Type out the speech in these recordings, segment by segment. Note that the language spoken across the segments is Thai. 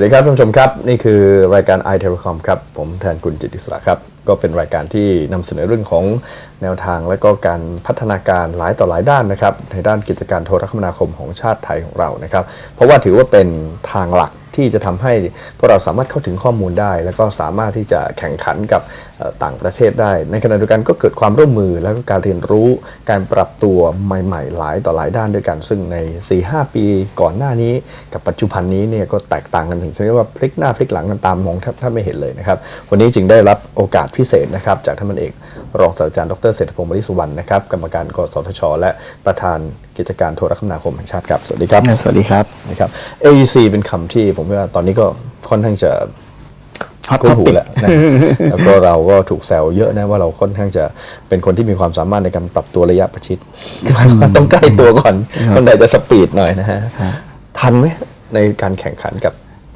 วัสดีครับท่านผู้ชมครับ นี่คือรายการ i t e l e c o m ครับ ผมแทนคุณจิตอิสระครับ ก็เป็นรายการที่นำเสนอเรื่องของแนวทางและก็การพัฒนาการหลายต่อหลายด้านนะครับ ในด้านกิจการโทรคมนาคมของชาติไทยของเรานะครับ เพราะว่าถือว่าเป็นทางหลัก ที่จะทำให้พวกเราสามารถเข้าถึงข้อมูลได้ แล้วก็สามารถที่จะแข่งขันกับต่างประเทศได้ ในขณะเดียวกันก็เกิดความร่วมมือแล้วก็การเรียนรู้การปรับตัวใหม่ๆ หลายต่อหลายด้านด้วยกัน ซึ่งใน 4-5 ปีก่อนหน้านี้ กับปัจจุบันนี้เนี่ยก็แตกต่างกันถึงเชนิดว่าพลิกหน้าพลิกหลังกันตามมองแทบไม่เห็นเลยนะครับวันนี้จึงได้รับโอกาสพิเศษนะครับจากท่านพันเอกรองศาสตราจารย์ดรเศรษฐพงศ์บริสุวรรณนะครับกรรมการกสทช และประธาน กิจการโทรคมนาคมแห่งชาติครับ สวัสดีครับ สวัสดีครับนะครับ AEC เป็นคำที่ผมว่าตอนนี้ก็ค่อนข้างจะ Hot คุ้นหู topic แล้วนะแล้วก็เราก็ถูกแซวเยอะนะว่าเราค่อนข้างจะเป็นคนที่มีความสามารถในการปรับตัวระยะประชิดต้องใกล้ตัวก่อนคนใดจะสปีดหน่อยนะฮะทันไหมในการแข่งขันกับ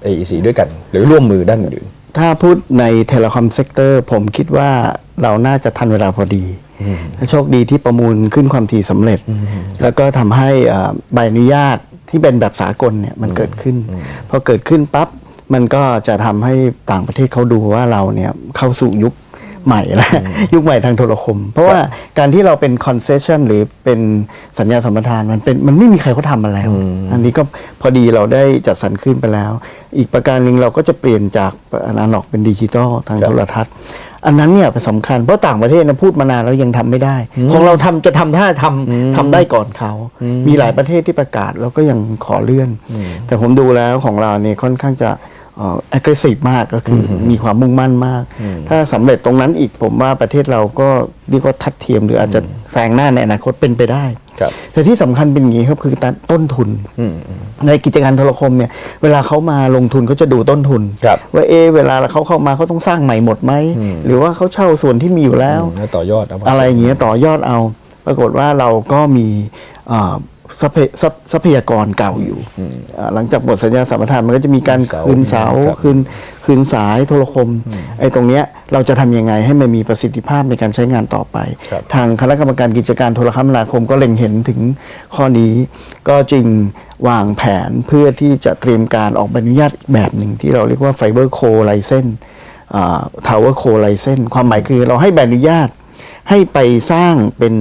AEC ด้วยกัน หรือร่วมมือด้านอื่น ถ้าพูดในเทเลคอมเซกเตอร์ผมคิดว่าเราน่าจะทันเวลาพอดีโชคดีที่ประมูลขึ้นความถี่สำเร็จ แล้วก็ทำให้เอ่อใบอนุญาตที่เป็นแบบสากลเนี่ยมันเกิดขึ้นพอเกิดขึ้นปั๊บมันก็จะทำให้ต่างประเทศเขาดูว่าเราเนี่ยเข้าสู่ยุค ใหม่แล้วยุคใหม่ทางโทรคม เพราะว่าการที่เราเป็น concession หรือเป็นสัญญาสัมปทานมันเป็นมันไม่มีใครเขาทำมาแล้ว อันนี้ก็พอดีเราได้จัดสรรขึ้นไปแล้ว อีกประการหนึ่งเราก็จะเปลี่ยนจากอนาล็อกเป็นดิจิตอลทางครับโทรทัศน์อันนั้นเนี่ยเป็นสำคัญเพราะต่างประเทศนะพูดมานานแล้วยังทำไม่ได้ ของเราทำจะทำถ้าทำทำได้ก่อนเขา มีหลายประเทศที่ประกาศแล้วก็ยังขอเลื่อน แต่ผมดูแล้วของเราเนี่ยค่อนข้างจะ เอ่อ aggressive มากก็คืออมีความมุ่งมั่นมาก ถ้าสำเร็จตรงนั้นอีกผมว่าประเทศเราก็เรียกว่าทัดเทียมหรืออาจจะแซงหน้าในอนาคตเป็นไปได้ครับแต่ที่สำคัญเป็นอย่างนี้ครับคือต้นทุนในกิจการโทรคมเนี่ยเวลาเขามาลงทุนเขาจะดูต้นทุนครับว่าเอะเวลาเขาเข้ามาเขาต้องสร้างใหม่หมดไหมหรือว่าเขาเช่าส่วนที่มีอยู่แล้วๆแล้วต่อยอดเามาอะไรอย่างเงี้ยต่อยอดเอา ปรากฏว่าเราก็มีเอ่อ ทรัพยทรัพทรัพยากรเก่าอยู่อ่าหลังจากหมดสัญญาสัมปทานมันก็จะมีการเสาคืนเสาครับคืนคืนสายโทรคมไอ้ตรงเนี้ยเราจะทำยังไงให้มันมีประสิทธิภาพในการใช้งานต่อไปครับทางคณะกรรมการกิจการโทรคมนาคมก็เล็งเห็นถึงข้อนี้ ก็จึงวางแผนเพื่อที่จะเตรียมการออกใบอนุญาตอีกแบบหนึ่งที่เราเรียกว่าไฟเบอร์โคไลเซนทาวเวอร์โคไลเซนความหมายคือเราให้ใบอนุญาตให้ไปสร้างเป็น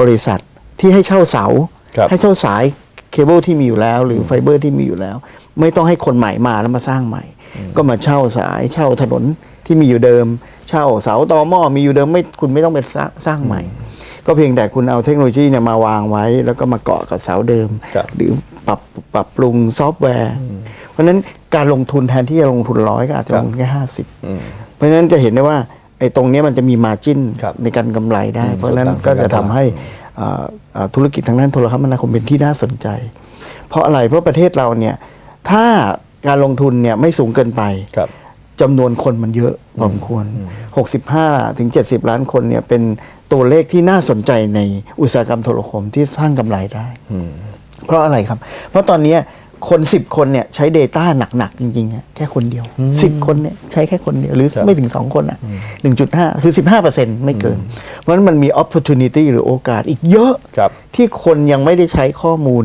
บริษัทที่ให้เช่าเสาครับ ให้เช่าสายเคเบิลที่มีอยู่แล้ว หรือไฟเบอร์ที่มีอยู่แล้ว ไม่ต้องให้คนใหม่มาแล้วมาสร้างใหม่ ก็มาเช่าสายเช่าถนนที่มีอยู่เดิม เช่าเสาตอหม้อมีอยู่เดิมไม่คุณไม่ต้องไปสร้างสร้างใหม่ ก็เพียงแต่คุณเอาเทคโนโลยีเนี่ยมาวางไว้ แล้วก็มาเกาะกับเสาเดิมครับหรือปรับปรับปรุงซอฟต์แวร์ เพราะฉะนั้นการลงทุนแทนที่จะลงทุนร้อยก็อาจจะลงทุนแค่ห้าสิบอืมเพราะฉะนั้นจะเห็นได้ว่าไอ้ตรงเนี้ยมันจะมีมาจิ้นครับในการกำไรได้อืมเพราะฉะนั้นส่วนต่างก็จะทางการตลาดทำให้อ่าอ่า ธุรกิจทางด้านโทรคมนาคมเป็นที่น่าสนใจ เพราะอะไรเพราะประเทศเราเนี่ยถ้าการลงทุนเนี่ยไม่สูงเกินไปครับจำนวนคนมันเยอะพอสมควร 65 ถึง 70 ล้านคนเนี่ยเป็นตัวเลขที่น่าสนใจในอุตสาหกรรมโทรคมที่สร้างกำไรได้ เพราะอะไรครับ เพราะตอนเนี้ย คน10คนเนี่ยใช้ Data หนัก ๆ จริงๆอะแค่คนเดียว10คนเนี่ยใช้แค่คนเดียว หรือครับไม่ถึง2คนอะ1.5คือ15%ไม่เกิน เพราะฉะนั้นมันมี opportunity หรือโอกาสอีกเยอะครับที่คนยังไม่ได้ใช้ข้อมูล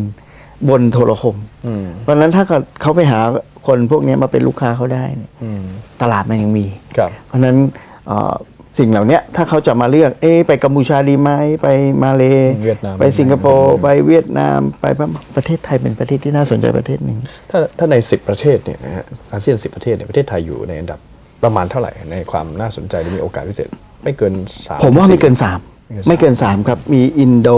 บนโทรคมอืมเพราะฉะนั้นถ้าเขาไปหาคนพวกเนี้ยมาเป็นลูกค้าเขาได้เนี่ยอืมตลาดมันยังมีครับเพราะฉะนั้นเอ่อ สิ่งเหล่าเนี้ยถ้าเขาจะมาเลือก เอะไปกัมพูชาดีไหมไปมาเลเวียดนาม ไปสิงคโปร์ไปเวียดนามไปพม่าประเทศไทยเป็นประเทศที่น่าสนใจประเทศหนึ่งถ้าถ้าใน 10 ประเทศเนี่ยนะฮะอาเซียน10 ประเทศเนี่ยประเทศไทยอยู่ในอันดับประมาณเท่าไหร่ในความน่าสนใจหรือมีโอกาสพิเศษ ไม่เกินสามผมว่าไม่เกินสี่สามไม่ไม่เกิเกินนสามครับ มีอินโด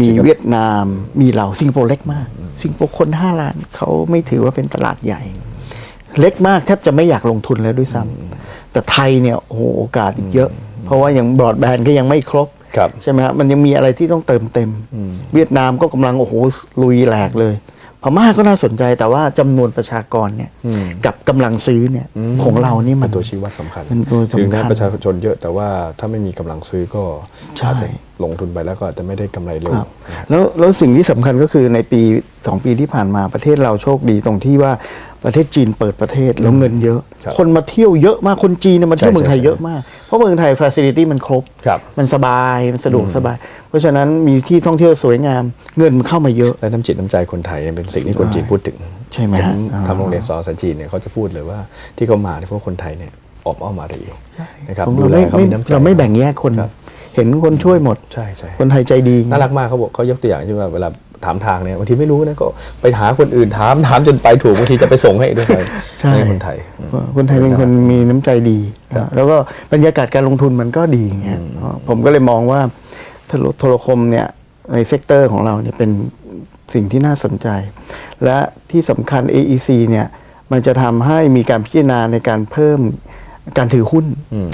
มีเวียดนาม มีเราสิงคโปร์เล็กมาก สิงคโปร์คนห้าล้านเขาไม่ถือว่าเป็นตลาดใหญ่ เล็กมากแทบจะไม่อยากลงทุนแล้วด้วยซ้ำ แต่ไทยเนี่ยโอ้โหโอกาสอีกเยอะ เพราะว่ายังบรอดแบนด์ก็ยังไม่ครบครับใช่ไหมครับมันยังมีอะไรที่ต้องเติมเต็ม เวียดนามก็กำลังโอ้โหลุยแหลกเลยพม่าก็น่าสนใจแต่ว่าจำนวนประชากรเนี่ยกับกำลังซื้อเนี่ยของเรานี่มัเป็นนตัวชี้วัดสำคัญเป็นตัวสำคัญถึงแม้ประชาชนเยอะแต่ว่าถ้าไม่มีกำลังซื้อก็ใช่อาจจะลงทุนไปแล้วก็อาจจะไม่ได้กำไรเร็วครับแล้วแล้วสิ่งที่สำคัญก็คือในปีสองปีที่ผ่านมาประเทศเราโชคดีตรงที่ว่า ประเทศจีนเปิดประเทศแล้วเงินเยอะครับคนมาเที่ยวเยอะมากคนจีนเนี่ยมาเที่ยวใช่เมืองไทยใช่เยอะมาก เพราะเมืองไทยฟ a ซิลิตี้มันครบครับมันสบายมันสะดวกสบาย เพราะฉะนั้นมีที่ท่องเที่ยวสวยงาม เงินมันเข้ามาเยอะ และน้ำจิตน้ำใจคนไทยเนี่ยเป็นสิ่งที่คนจีนพูดถึง ใช่ไหมเห็ฮะนอ่าทำโรงเรียนสอนภาษาจีนเนี่ยเขาจะพูดเลยว่าที่เขามาเนี่ยเพราะคนไทยเนี่ยออมอ้อมอารีนะครับของดูเราแลไม่เขาไม่มีน้ำใจเราไม่แบ่งแยกคนครับเห็นคนช่วยหมดใช่ใช่คนไทยใจดีน่ารักมากเขาบอกเขายกตัวอย่างเช่นว่าเวลา ถามทางเนี่ยบางทีไม่รู้นะก็ไปหาคนอื่นถามถามจนไปถูกบางทีจะไปส่งให้ด้วยซ้ำใช่ห้คนไทยอืมคนไทยเป็นคนมีน้ำใจดีนะแล้วก็บรรยากาศการลงทุนมันก็ดีไงผมก็เลยมองว่าโทรโทรคมเนี่ยในเซกเตอร์ของเราเนี่ยเป็นสิ่งที่น่าสนใจ และที่สำคัญ AEC เนี่ยมันจะทำให้มีการพิจารณาในการเพิ่ม การถือหุ้น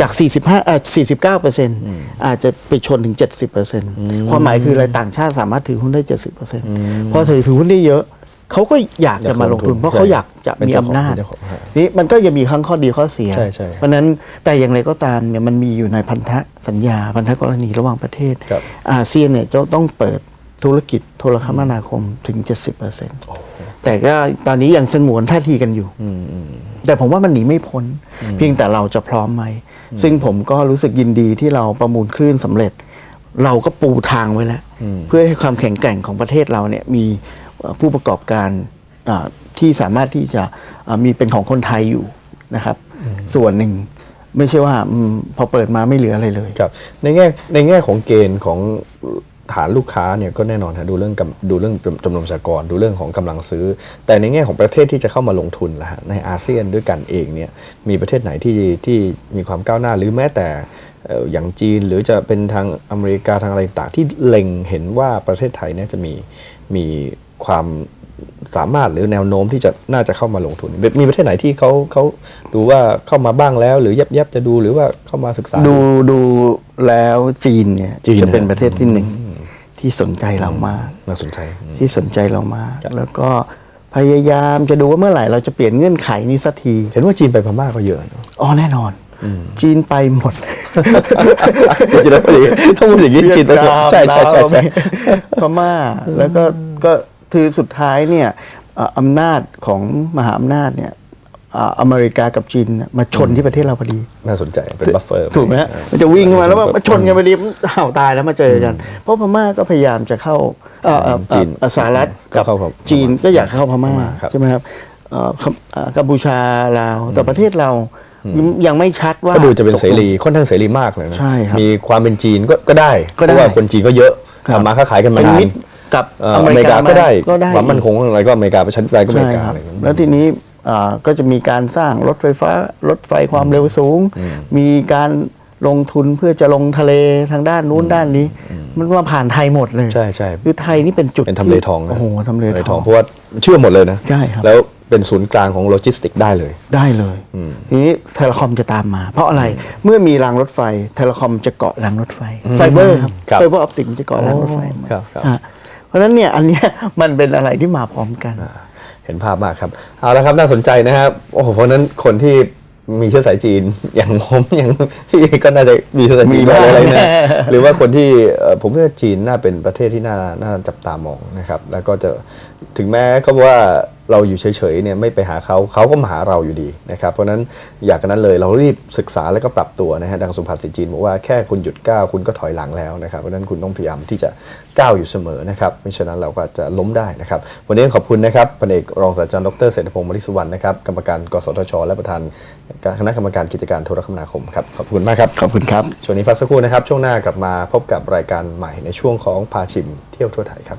จาก 45เอ่อ49เปอร์เซ็นต์อาจจะไปชนถึง 70เปอร์เซ็นต์ความหมายคืออะไรต่างชาติสามารถถือหุ้นได้ 70เปอร์เซ็นต์พอถือถือหุ้นได้เยอะ เขาก็อยากจะมาลงทุน เพราะเขาอยากจะเป็นมีเจ้าของอำนาจเป็นเจ้าของฮะนี่มันก็ยังมีทั้งข้อดีข้อเสียใช่ใช่เพราะฉะนั้นแต่อย่างไรก็ตามเนี่ยมันมีอยู่ในพันธสัญญา พันธกรณีระหว่างประเทศครับอาเซียนเนี่ยจะต้องเปิดธุรกิจโทรคมนาคมถึง 70% แต่ก็ตอนนี้ยังสงวนท่าทีกันอยู่แต่ผมว่ามันหนีไม่พ้น เพียงแต่เราจะพร้อมไหม ซึ่งผมก็รู้สึกยินดีที่เราประมูลคลื่นสำเร็จ เราก็ปูทางไว้แล้ว เพื่อให้ความแข็งแกร่งของประเทศเราเนี่ยมีเอ่อผู้ประกอบการอ่าที่สามารถที่จะอ่ามีเป็นของคนไทยอยู่นะครับ ส่วนหนึ่งไม่ใช่ว่าอมพอเปิดมาไม่เหลืออะไรเลยครับในแง่ในแง่ของเกณฑ์ของ ฐานลูกค้าเนี่ยก็แน่นอนฮะดูเรื่องกำดูเรื่องจำนวนประชากรดูเรื่องของกำลังซื้อ แต่ในแง่ของประเทศที่จะเข้ามาลงทุนล่ะฮะในอาเซียนด้วยกันเองเนี่ยมีประเทศไหนที่ที่มีความก้าวหน้าหรือแม้แต่เอ่ออย่างจีนหรือจะเป็นทางอเมริกาทางอะไรต่างๆที่เล็งเห็นว่าประเทศไทยเนี่ยจะมีมีความสามารถหรือแนวโน้มที่จะน่าจะเข้ามาลงทุน มีประเทศไหนที่เขาเขาดูว่าเข้ามาบ้างแล้ว หรือยับยับๆจะดูหรือว่าเข้ามาศึกษา ดูดูแล้วจีนเนี่ยจีนจะเป็นนะประเทศที่หนึ่ง ที่สนใจเรามาก น่าสนใจอืมที่สนใจเรามาก แล้วก็พยายามจะดูว่าเมื่อไหร่เราจะเปลี่ยนเงื่อนไขนี้สักที เห็นว่าจีนไปพม่าก็เยอะเนอะอ๋อแน่นอน จีนไปหมดจริงๆแล้วต้องพูดอย่างนี้จีนไปหมดใช่ใช่ใช่ใช่พม่าแล้วก็ก็คือสุดท้ายเนี่ยเอ่ออำนาจของมหาอำนาจเนี่ย อ่าอเมริกากับจีนเนี่ยมาชนที่ประเทศเราพอดี น่าสนใจเป็นบัฟเฟอร์ถูกไหมฮะมันจะวิ่งเข้ามาแล้วมาชนกันพอดีห่าวตายแล้วมาเจอกัน เพราะพม่าก็พยายามจะเข้าเอ่อเอ่อจีนเอ่อสหรัฐก็กับเข้าครับจีนก็อยากเข้าพม่าครับใช่ไหมครับเอ่อกัมเอ่อกัมพูชาลาวแต่ประเทศเรายังไม่ชัดว่าก็ดูจะเป็นตกลงเสรีค่อนข้างเสรีมากเลยนะใช่ครับมีความเป็นจีนก็ก็ได้ก็ได้เพราะว่าคนจีนก็เยอะครับทำมาค้าขายกันมาเป็นนานมิตรกับเอ่อออเมเมริริกากาก็ได้ก็ได้ความมั่นคงอะไรก็อเมริกาประชาธิปไตยก็อเมใช่ริกาครับอะไรอย่างเงี้ยแล้วทีนี้อ่า ก็จะมีการสร้างรถไฟฟ้ารถไฟความเร็วสูง มีการลงทุนเพื่อจะลงทะเลทางด้านนู้นด้านนี้ มันมาผ่านไทยหมดเลยใช่ใช่คือไทยนี่เป็นจุดเป็นทำเลทองนะโอ้โหทำเลทองเพราะว่าเชื่อมหมดเลยนะใช่ครับแล้วเป็นศูนย์กลางของโลจิสติกได้เลย ได้เลยทีนี้เทเลคอมจะตามมา เพราะอะไรเมื่อมีรางรถไฟเทเลคอมจะเกาะรางรถไฟไฟเบอร์ครับครับไฟเบอร์ออปติกมันจะเกาะรางรถไฟหมดครับครับฮะเพราะฉะนั้นเนี่ยอันเนี้ยมันเป็นอะไรที่มาพร้อมกัน เห็นภาพมากครับ เอาละครับน่าสนใจนะครับ โอ้โหเพราะฉะนั้นคนที่มีเชื้อสายจีนอย่างผมอย่างพี่ก็น่าจะมีเชื้อสายจีนมีบ้างอะไรนะแน่หรือว่าคนที่เอ่อผมว่าจีนน่าเป็นประเทศที่น่าน่าจับตามองนะครับ แล้วก็จะถึงแม้เขาว่า เราอยู่เฉยๆเนี่ยไม่ไปหาเขาเขาก็มาหาเราอยู่ดีนะครับเพราะฉะนั้นอยากกันนั้นเลยเรารีบศึกษาแล้วก็ปรับตัวนะฮะดังสุภาษิตจีนบอกว่าแค่คุณหยุดก้าวคุณก็ถอยหลังแล้วนะครับเพราะฉะนั้นคุณต้องพยายามที่จะก้าวอยู่เสมอนะครับไม่ฉะนั้นเราก็จะล้มได้นะครับวันนี้ขอบคุณนะครับพันเอกรองศาสตราจารย์ดรเศรษฐพงศ์มริสุวรรณนะครับกรรมการกสทช และประธานคณะกรรมการกิจการโทรคมนาคมครับขอบคุณมากครับขอบคุณครับช่วงนี้พักสักครู่นะครับช่วงหน้ากลับมาพบกับรายการใหม่ในช่วงของพาชิมเที่ยวทั่วไทยครับ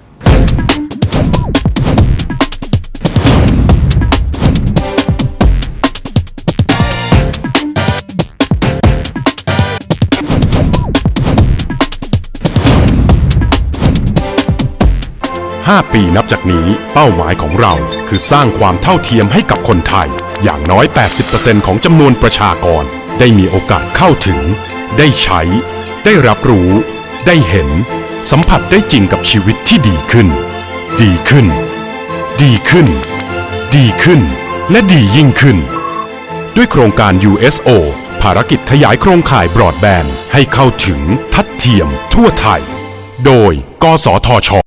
5 ปีนับจากนี้ เป้าหมายของเราคือสร้างความเท่าเทียมให้กับคนไทย อย่างน้อย 80%ของจำนวนประชากร ได้มีโอกาสเข้าถึง ได้ใช้ ได้รับรู้ ได้เห็น สัมผัสได้จริงกับชีวิตที่ดีขึ้น ดีขึ้น ดีขึ้น ดีขึ้น และดียิ่งขึ้น ด้วยโครงการ USO ภารกิจขยายโครงข่ายบรอดแบนด์ให้เข้าถึงทัดเทียมทั่วไทย โดย กสทช